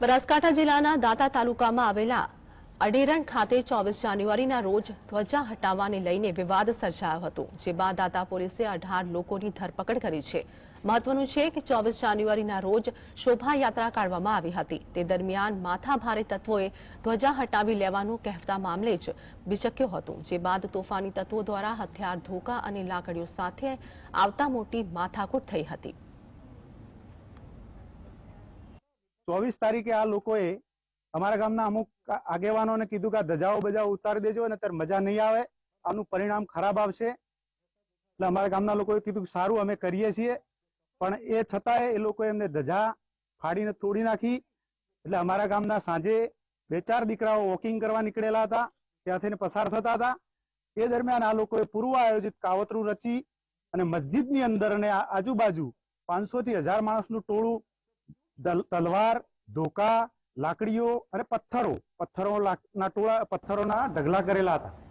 બનાસકાંઠા જિલ્લાના દાંતા તાલુકામાં આવેલા અડેરણ ખાતે ચોવીસ જાન્યુઆરીના રોજ ધ્વજા હટાવવાને લઈને વિવાદ સર્જાયો હતો, જે બાદ દાતા પોલીસે અઢાર લોકોની ધરપકડ કરી છે. મહત્વનું છે કે ચોવીસ જાન્યુઆરીના રોજ શોભાયાત્રા કાઢવામાં આવી હતી. તે દરમિયાન માથાભારે તત્વોએ ધ્વજા હટાવી લેવાનું કહેતા મામલે જ બિચક્યો હતો, જે બાદ તોફાની તત્વો દ્વારા હથિયાર, ધોકા અને લાકડીઓ સાથે આવતા મોટી માથાકૂટ થઈ હતી. ચોવીસ તારીખે આ લોકોએ અમારા ગામના અમુક આગેવાનોને કીધું કે આ ધજાઓ બજાઓ ઉતારી દેજો અને ત્યારે મજા નહીં આવે. આનું પરિણામ ખરાબ આવશે. એટલે અમારા ગામના લોકોએ કીધું સારું, અમે કરીએ છીએ. પણ એ છતાંય એ લોકોએ એમને ધજા ફાડીને તોડી નાખી. એટલે અમારા ગામના સાંજે બે ચાર દીકરાઓ વોકિંગ કરવા નીકળેલા હતા. ત્યાંથી પસાર થતા હતા. એ દરમિયાન આ લોકોએ પૂર્વ આયોજિત કાવતરું રચી અને મસ્જિદની અંદર અને આજુબાજુ પાંચસો થી હજાર માણસનું ટોળું તલવાર ધોકા લાકડીઓ અને પથ્થરો. પથ્થરો ના ટોળા પથ્થરોના ઢગલા કરેલા હતા.